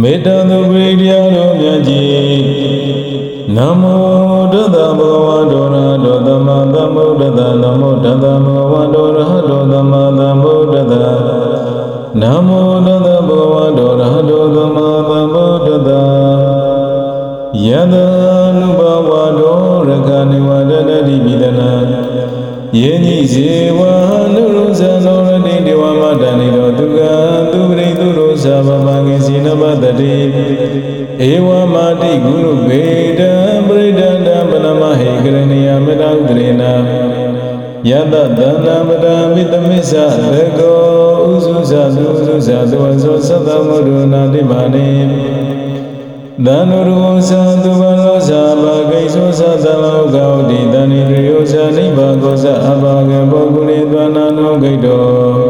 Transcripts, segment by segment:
မေတ္တာသူပရိတရားတော်မြတ်ကြီးနမောတတဗုဒ္ဓဝါဒောရဟတောသမ္မာသမ္ဗုဒ္ဓတနမောတတဗုဒ္ဓဝါဒောရဟတောသမ္မာသမ္ဗုဒ္ဓတနမောတတဗုဒ္ဓဝါဒောရဟတောသမ္မာသမ္ဗုဒ္ဓတယတနုဘဝဒောရခဏိဝဒတတိပိဒနာယေညိဇေဝ ဧဝမာတိဂုရုဗေဒံပရိဒန္တပနမဟေကရဏီယမေတ္တာဥဒရေနာယတသနာပဒံမိတမိစ္ဆသကောဥစုဇသုဥစုဇသုဝဇောသတ္တမရုဏာတိပါနေသန္နရောဇာသူဘလောဇာဘာဂိသောသတလောကောတိတဏိရယောဇာနိဗ္ဗာကောဇအဘာဂဘောဂုရိသနာနောဂိတော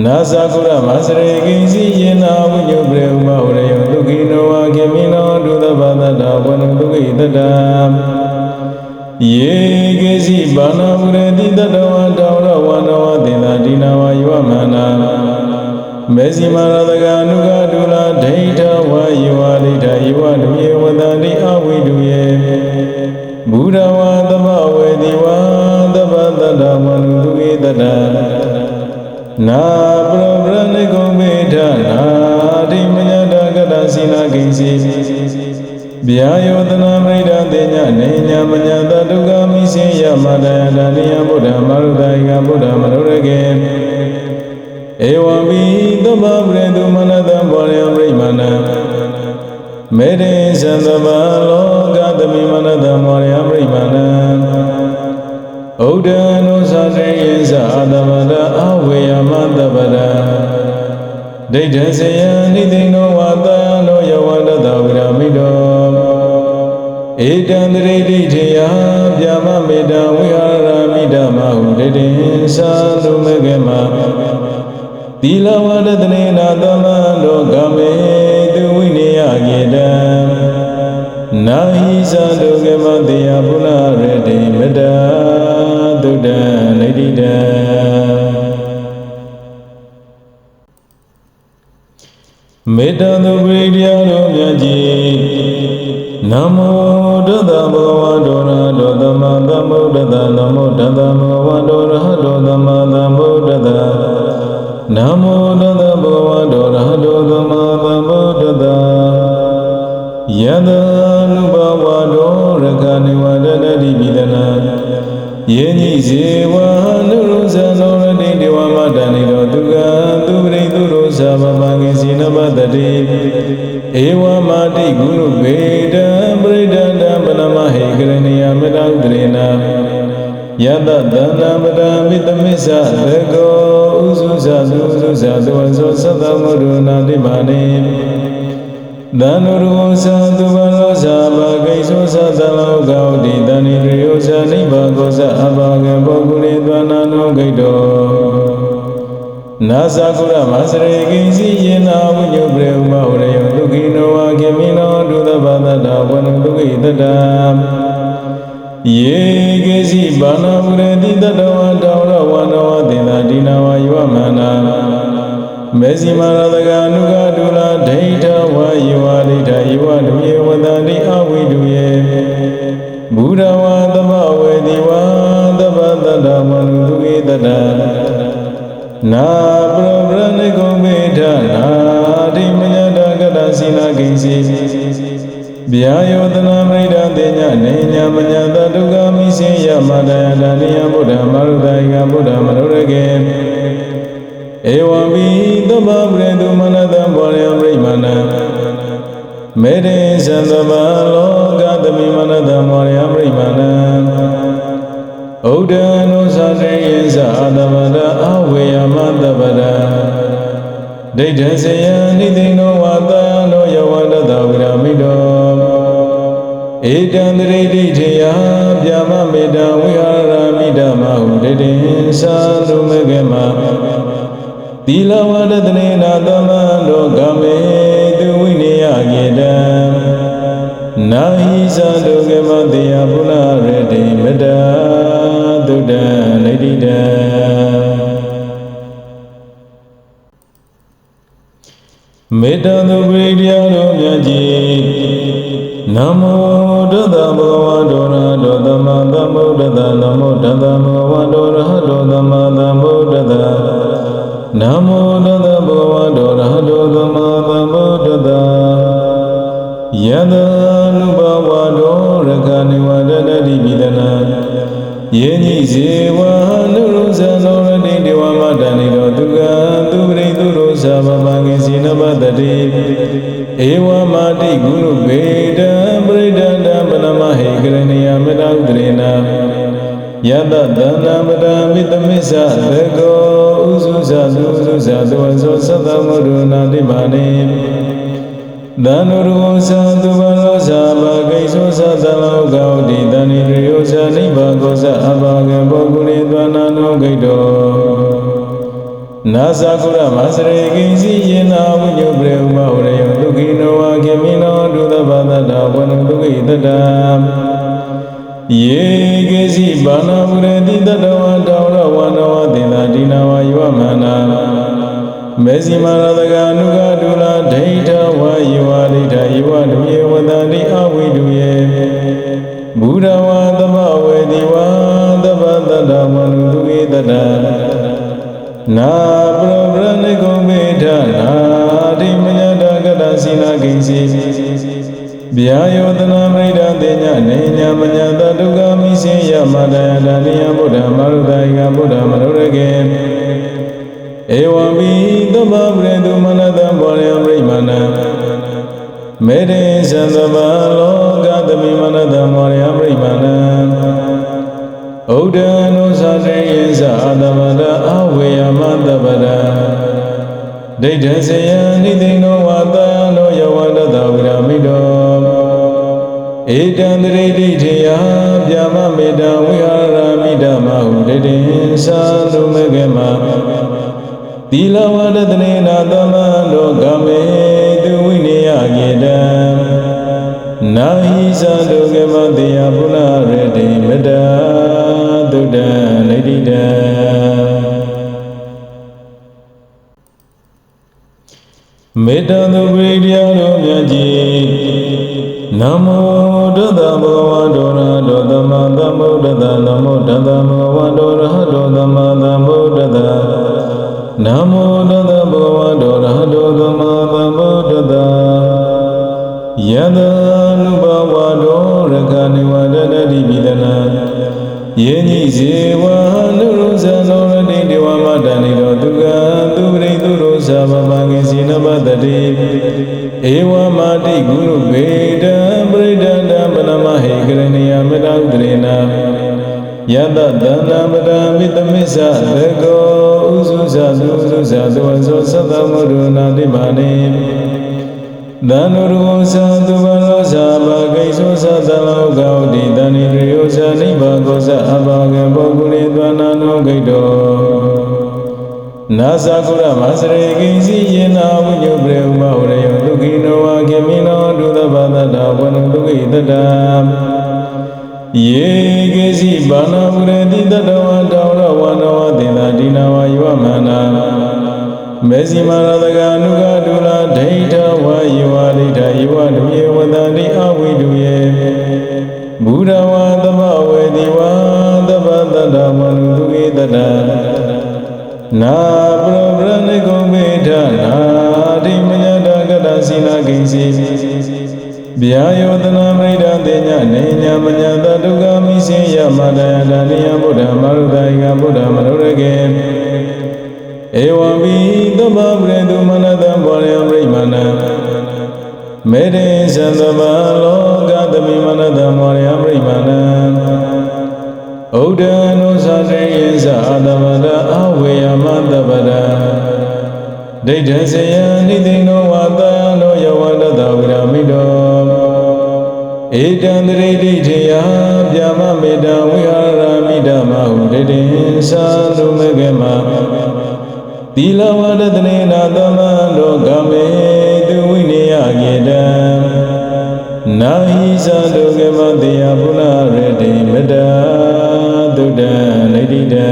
နာဇာကုရမစရေကိစီယေနာဝိညုပရေဥမဝရေယောဒုက္ခိနောဝကေမိနောဒုသဗ္ဗတတဝနဒုက္ခိတတယေကေစီဘာနာဝရတိတတဝတောရဝနဝသေနာဒီနာဝယောမနာမေဇိမာရတကအနုကဒုလာဒိဋ္ဌဝါယောဝဒိဋ္ဌယေဝလူယေဝတန္တိအဝိတုယေဘုဒ္ဓဝါသမဝေတိဝါသဗ္ဗတတဝနဒုက္ခိတတ နာပရပရနိကုံမေထနာတိမညတကတစီနာကိစီဗျာယောတနာမိဒတေညနေညမညတဒုက္ခမိစေယမတယတနိယဗုဒ္ဓမရုဒိကဗုဒ္ဓမရုရကေဧဝံဘိသမ္မာပရိတုမနတံဘောရယပြိမဏံမေရိသံသမလောကသမိမနတံဘောရယပြိမဏံ ဩဒံနုသတေယသအာတမတအဝေယမတပဒံဒိဋ္ဌစေယနိသိဏောဝါတယနောယဝတတဝိရမိတောဧတံတရိတိထေယဗျာမမေတံဝိဟာရမိဓမ္မဟုဒိဋ္ဌိသာသုမေကေမသီလဝရတနေနာသမလောကမေသူဝိနေယကေတံနာဟိသဒုကေမတေယပုဏ္ဏရ တိတံမေတ္တာသူပရိတရားတော်မြတ်ကြီးနမောတတဗုဒ္ဓဝါဒောရဟတောသမ္မာသမ္ဗုဒ္ဓတနမောတတဗုဒ္ဓဝါဒောရဟတောသမ္မာသမ္ဗုဒ္ဓတနမောတတဗုဒ္ဓဝါဒောရဟတောသမ္မာသမ္ဗုဒ္ဓတယတနုဘဝ ဒောရခဏိဝဒတတိပိဒနာယေညိဇေဝနုရုဇနောရတိဒေဝမတဏိတောသူကသူပရိသူရောဇာဗမငေစီနဘတတိဧဝမာတိဂုရုဗေဒံပရိဒန္တပနမဟေကရဏီယမေတ္တာဥဒရေနာယတသန္နာပဒံမိတမိစ္ဆသကောဥစုဇသုဥစုဇသုဝဇောသတ္တမရုဏာတိမာနေ သန္နရောဇာသူဘလောဇာဘာဂိသောသတလောကောတိတဏိရယောဇာနိဗ္ဗာကောဇအဘာဂဘောဂုရိသနာနောဂိတောနာဇာကုရမစရေကိစီယေနာဝိညုပရေဥမဝရယောဒုက္ခိနောဝါကေမိနောဒုသဗ္ဗတတဝနဒုက္ခိတတယေကေစီဘာနာမရတိတတဝတောရဝနဝသေနာဒီနာဝယောမနာ မေဇိမာရတကအနုကဒုလာဒိဋ္ဌဝါယေဝဒိဋ္ဌယေဝလူယေဝတန္တိအဝိတုယေဘုဒ္ဓဝါသမဝေတိဝါသဗ္ဗတတမနုတုေတတနာပရပရနိကုံမေထနာတိမညတကတစီနာကိစီဗျာယောတနာမိဒံတေညနေညမညတဒုက္ခမိစေယမတယတနိယဗုဒ္ဓမရုဒိကဗုဒ္ဓမရုရကေ ဧဝံဘိသမ္မာပရိတုမနတံဘောရယပြိမဏံမေတေသံသမလောကသမိမနတံဘောရယပြိမဏံဩဒံနုသတေယသအာတမတအဝေယမတပဒံဒိဋ္ဌစေယနိသိဏောဝါတနောယဝတတဝိရမိတောဧတံတရိတိထေယဗျာမမေတံဝိဟာရမိဓမ္မဟုဒိဋ္ဌိသာသုမေကေမ သီလဝရတနေနာသမန္တောကမေသူဝိနေယကေတံနာဟိသဒုကေမတေယပုဏ္ဏရတိမတ္တာတုတံနိတိတံမေတ္တာသူပရိတရားတော်မြတ်ကြီးနမောတတဗုဒ္ဓဝါဒောရဟတောသမ္မာသမ္ဗုဒ္ဓတနမောတတဗုဒ္ဓဝါဒောရဟတောသမ္မာသမ္ဗုဒ္ဓတ နမောတတဗုဒ္ဓဝါဒောရဟတောသမ္မာသမ္ဗုဒ္ဓတယတနုဘဝဒောရခဏိဝဒတတိပိဒနာယေနိဇေဝနုရုဇနောရတိဒေဝမတဏိတောသူကသူပရိသူရောသဗ္ဗမငိစီနဘတတိဧဝမာတိဂုရုဗေဒံပရိဒန္တပနမဟေကရဏီယမေတ္တာဥဒရေနာယတတနာပဒံမိတမိစ္ဆသကောဥ စုဇသုဥစုဇသုဝဇောသတ္တမရုဏတိပါနေသန္နရောသသူဘလောဇာဘဂိသောသသလောကောတိတဏိရယောဇာနိဗ္ဗာကောဇအဘာဂဘောဂုရိသနာနောဂိတောနာသကုရမစရေကိစီယေနာဝိညုပရေဥမဝရေယဒုက္ခိနောဝကေမိနောဒုသဗ္ဗတတဝနဒုက္ခိတတယေကေစီဘာနာဝရတိတတဝတော မေဇိမာရတကအနုကဒုလာဒိဋ္ဌဝါယောဝဒိဋ္ဌယေဝဒုယေဝတန္တိအဝိဒုယေဘုဒ္ဓဝါသမဝေဒီဝါသဗ္ဗတတဝနဒုက္ခိတတနာပရောပရဏိကုမေထနာတိမညတကတစီနာကိစီဗျာယောတနာမိဒတေညနေညာမညာတဒုက္ခမိစေယမတယတနိယဗုဒ္ဓမရုဒိကဗုဒ္ဓမရုရကေ ဧဝံပိသမဗရေတုမနတံဘောရယပြိမဏံမေတေသံသဘာလောကသမိမနတံဘောရယပြိမဏံဥဒ္ဒနုသတေယသအာတမတအဝေယမတပဒံဒိဋ္ဌစေယနိသိဏောဝါတယနောယဝတတဝိရမိတောဧတံတရိဋ္ဌိထေယဗျာမမေတံဝိဟာရမိဓမ္မဟုဒိဋ္ဌိသာသုမေကေမ သီလဝဒတနေနာသမလောကမေသူဝိနေယကေတံနာဟိသတုကေမတေယပုဏ္ဏရတိမတ္တာတုဒ္ဒံနိဋ္ဌိတံမေတ္တာသူပရိတရားတော်မြတ်ကြီးနမောတတဗုဒ္ဓဝါဒောရဟတောသမ္မာသမ္ဗုဒ္ဓတနမောတတဗုဒ္ဓဝါဒောရဟတောသမ္မာသမ္ဗုဒ္ဓတ နမောတတဗုဒ္ဓဝါဒောရဟတောသမ္မာသမ္ဗုဒ္ဓတယတနုဘဝဒောရခဏိဝဒတတိပိဒနာယေနိဇေဝနုရုဇနောရတိဒေဝမတဏိတောသူကသူပရိသူရောသဗ္ဗမငိစီနဘတတိဧဝမာတိဂုရုဗေဒံပရိဒန္တပနမဟေကရဏီယမေတ္တာဥဒရေနာယတတနာပဒံမိတမိစ္ဆသကောဥစုဇသုဥစု ဇသုအဇောသတ္တမရုဏတိမာနေသန္နရောသသူဘလောဇာဘဂိသောသသလောကောတိတဏိရယောဇာနိဗ္ဗာကောဇအဘာဂဘောဂုရိသနာနောဂိတောနာသကုရမစရေကိစီယေနာဝိညုပရေဥမဝရယောဒုက္ခိနောဝကေမိနောဒုသဗ္ဗတတဝနဒုက္ခိတတယေကေစီဘာနာမရတိတတဝတောရဝနဝတေနာဒီနာဝယောမနာ မေဇိမာရတကအနုကဒုလာဒိဋ္ဌဝါယေဝဒိဋ္ဌယေဝဒုယေဝတန္တိအဝိဒုယေဘုဒ္ဓဝါသမဝေတိဝါသဗ္ဗတတမနုဒုကေတတနာပရပရဏိကုမေထနာတိမညတကတစီနာကိစီဗျာယောတနာမိဒတေညနေညာမညာတဒုက္ခမိစေယမတယတနိယဗုဒ္ဓမရုဒ္ဒိကဗုဒ္ဓမနုရကေ ဧဝံပိသမ္မာပရိတုမနတံဘောရယပြိမဏံမေတေသံသဘာလောကသမိမနတံဘောရယပြိမဏံဥဒ္ဒနုသတေယသအာတမတအဝေယမတပဒံဒိဋ္ဌစေယနိသိဏောဝါတနောယဝတတဝိရမိတောဧတံတရိဋ္ဌိထေယဗျာမမေတ္တဝိဟာရမိဓမ္မဟုဒိဋ္ဌိသာသုမေကေမ သီလဝရတနေနာသမလောကမေသူဝိနေယကေတံနာဟိသတုကေမတေယပုဏ္ဏရတိမတ္တာတုဒ္ဒံနိတိတံ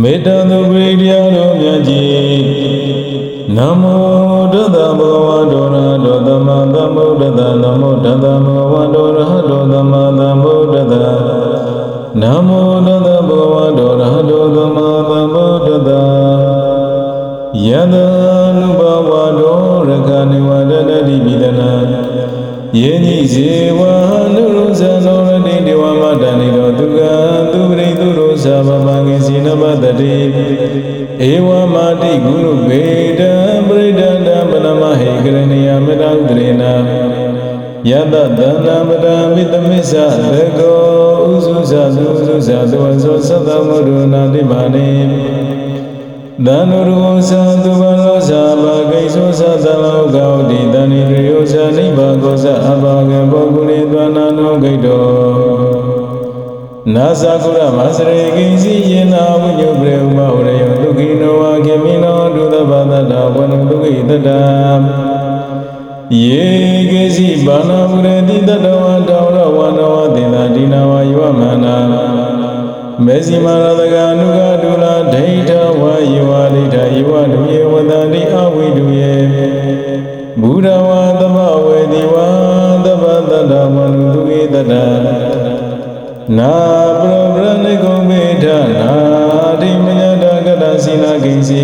မေတ္တာသူပရိတရားတော်မြတ်ကြီးနမောတတဗု နမောတတဗုဒ္ဓဝါဒောရဟတောသမ္မာသမ္ဗုဒ္ဓတယတနုဘဝဒောရခနိဝဒတတိပိဒနာယေနိဇေဝနုရုဇနောရတိဒေဝမတဏိတောသူကသူပရိသူရောသဗ္ဗမငိစီနဘတတိဧဝမာတိဂုရုဗေဒံပရိဒန္တပနမဟေကရဏီယမေတ္တာဥဒရေနာယတတနာပဒံမိတမစ္ဆသကော ဥစုဇသုစုဇသုဝဇောသတ္တမရုဏတိမာနေသန္နရောဇာသူဘလောဇာဘာဂိသောဇာသလောကောတိတဏိရယောဇာနိဗ္ဗာကောဇာအဘာဂေဘောဂုရိသနာနောဂိတောနာဇာကုရမစရေကိစီယေနာဝိညုပရေဥမဝရေယဒုက္ခိနောဝါကေမိနောဒုသဗ္ဗတတဝနဒုက္ခိတတ ယေကေစီဘာနာဝရတိတတဝတောရဝနဝတိနာဒီနာဝယောမနာမေဇိမာရတကအနုကဒုလာဒိဋ္ဌဝါယေဝဒိဋ္ဌယေဝဒုယေဝတန္တိအဝိဒုယေဘုဒ္ဓဝါသမဝေဒီဝါသဗ္ဗတတဝနဒုက္ခိတတနာပရပရဏိကုံမေထနာတိမညတကတစီနာကိစီ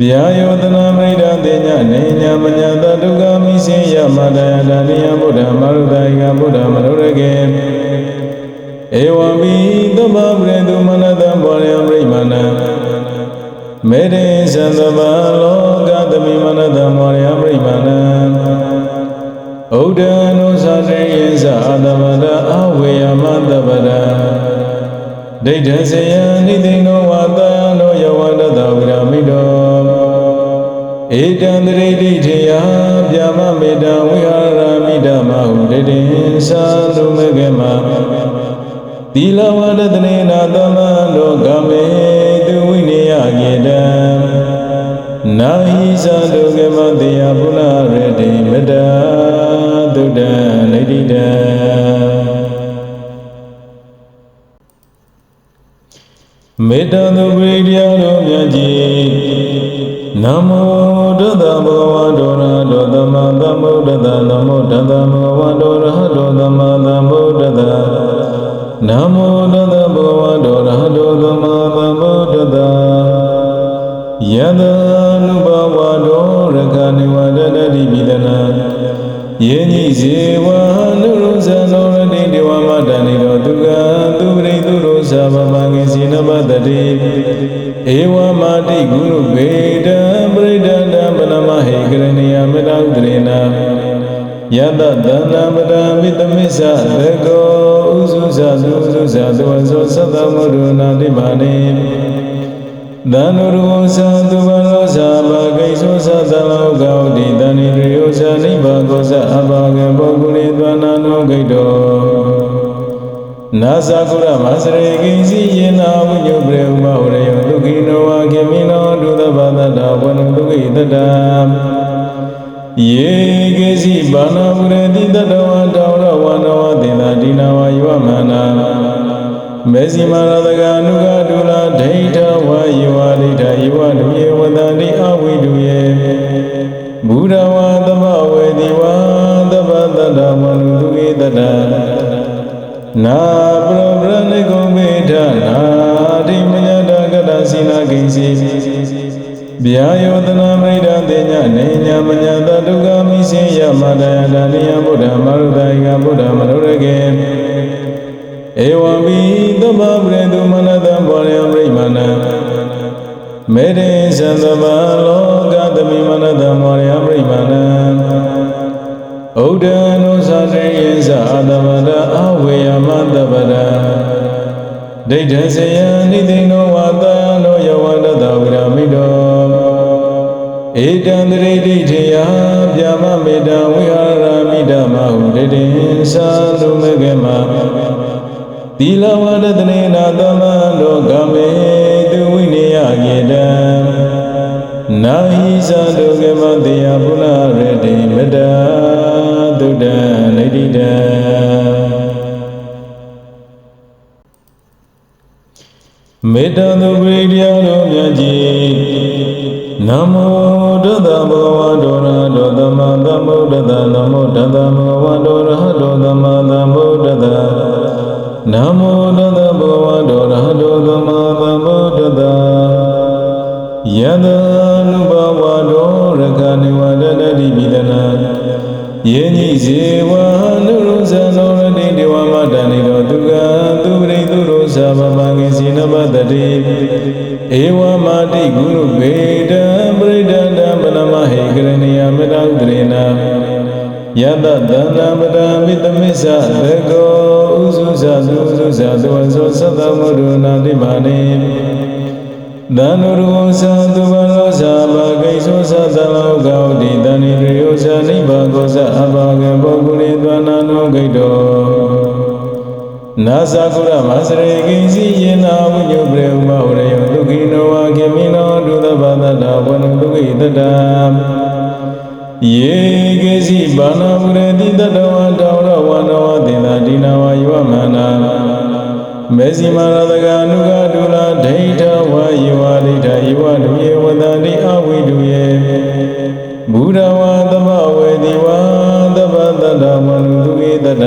ဗျာယောတနာမိဒံတေညနေညာမညာ မရုဒိကဗုဒ္ဓမနုရကေဧဝံပိသဗ္ဗပရိတုမနတံဘောရယပရိမာဏံမေတေသံသဗ္ဗလောကသမိမနတံဘောရယပရိမာဏံဥဒ္ဒနုသတေယသအာတမတအဝေယမတပဒံဒိဋ္ဌစေယနိသိဏောဝါတနောယဝတတဝိရမိတောဧတံ သီလဝဒတနေနာသမလောကမေသူဝိနေယကေတံနာဟိသံတုကေမတေယပုဏ္ဏရတိမတ္တာတုဒ္ဒံနိတိတံမေတ္တာသူပရိတရားတော်မြတ်ကြီးနမောတတဗုဒ္ဓဝါဒောရဟတောသမ္မာသမ္ဗုဒ္ဓတနမောတတဗုဒ္ဓဝါဒောရဟတောသမ္မာသမ္ဗုဒ္ဓတ နမောတတဗုဒ္ဓဝါဒောရဟတောသမ္မာသမ္ဗုဒ္ဓတယတနုဘဝဒောရခနိဝဒတတိပိဒနာယေနိဇေဝနုရုဇနောရတိဒေဝမတဏိတောသူကသူပရိသူရောဇာဗမငေစီနဘတတိဧဝမာတိဂုရုဗေဒံပရိဒန္တပနမဟေကရဏီယမေတ္တာဥဒရေနာယတတနာပဒံမိတမစ္ဆသကောဥ စုဇသုစုဇသောဇောသတ္တမရုဏတိမာနေသန္နရောဇာသူဘလောဇာဘာဂိသောသသလောကောတိတဏိရယောဇာနိဗ္ဗာကောဇအဘာဂဘောဂုရိသနာနောဂိတောနာဇာကုရမစရေကိစီယေနာဝိညုပရေဥမဝရယောဒုက္ခိနောဝကေမိနောဒုသဗ္ဗတတဝနဒုက္ခိတတယေကေစီဘာနာဝရတိတတဝတောရဝ သဗ္ဗပရိတုမနတံဘောရယပရိမာဏံမေတေသံသဗ္ဗလောကသမိမနတံဘောရယပရိမာဏံဥဒ္ဒနုသတေယံသအာတမတအဝေယမတပဒံဒိဋ္ဌစေယနိသိဏောဝါတနောယဝန္တတဝိရမိတောဧတံတရိဋ္ဌိထေယဗျာမမေတံဝိဟာရမိဓမ္မဟုဒိဋ္ဌိသာသုမေကေမ သီလဝရတနေနာသမန္တောကမေသူဝိနေယကေတံနာဟိသဒုကေမတေယပုဏ္ဏရ နုဘဝဒောရကနိဝဒတတိပိဒနာယေနိဇေဝနုရုဇနောရတိဒေဝမတဏိတောသူကသူပရိသူရောဇဗဗံကိစီနဘတတိဧဝမာတိဂုရုဗေဒံပရိဒန္တပနမဟေကရဏီယမေတ္တာဥဒရေနာယတတန္တပဒံမိတမိစ္ဆသေကောဥစုဇသုဥစုဇသုဝဇောသတ္တမုဒ္ဒနာတိမာနိ သန္နုရောဇသုဘလောဇာဘာဂိသောသတ္တလောကောတိတဏိရိယောဇာနိဗ္ဗာကောဇအဘာဂေဘောဂုရိသနာနောဂိတောနာသကုရမစရေကိစီယေနာဝိညုပရေဥမဟရယောဒုက္ခိနောဝါကေမိနောဒုသဗ္ဗတတဝနုဒုက္ခိတတယေကေစီဘာနာဝရတိတတဝတောရဝနဝတိနာဒီနာဝယောမနာမေဇိမာရတကအနုကဒုလာဒိဋ္ဌ ဝါယောဝဒိဋ္ဌယေဝဒုယေဝတန္တိအဝိဒုယေဘုဒ္ဓဝါသမဝေတိဝါသဗ္ဗတတဝနုဒုက္ခိတတ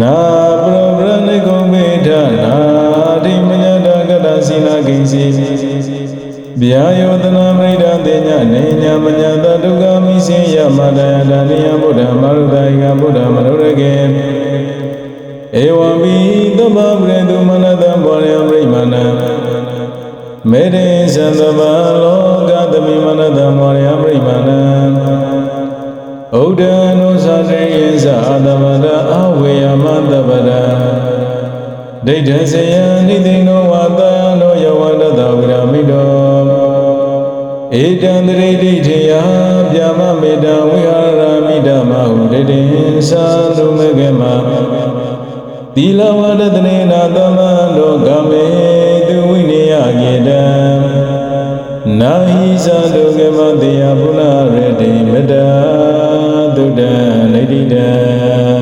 နာပရပရဏိကုံမေထနာတိမညတကတစီနာကိဉ္စီဗျာယောတနာမိဒံတေညနေညမညတဒုက္ခမိစေယမတယတနိယဗုဒ္ဓမရုဒိကဗုဒ္ဓမနုရကေ ဧဝံဘိသဗ္ဗပရိတုမနတံဘောရယပရိမဏံမေတေသံသဗ္ဗလောကသမိမနတံဘောရယပရိမဏံဥဒ္ဒနုသတိယေသအာတဗဒအဝေယမတဗဒဒိဋ္ဌဇယနိသိဏောဝါတနောယဝတတဝိရမိတောဧတံတရိဒိဋ္ဌိယဗျာမမေတံဝိဟာရမိဓမ္မဟုဒိဋ္ဌိသာသုမေကေမ သီလဝါဒတနေနာသမလောကမေသူဝိနယကေတံနာဟိသဒုကမတယဘုနာရတိမတသုတ္တနိတိတံ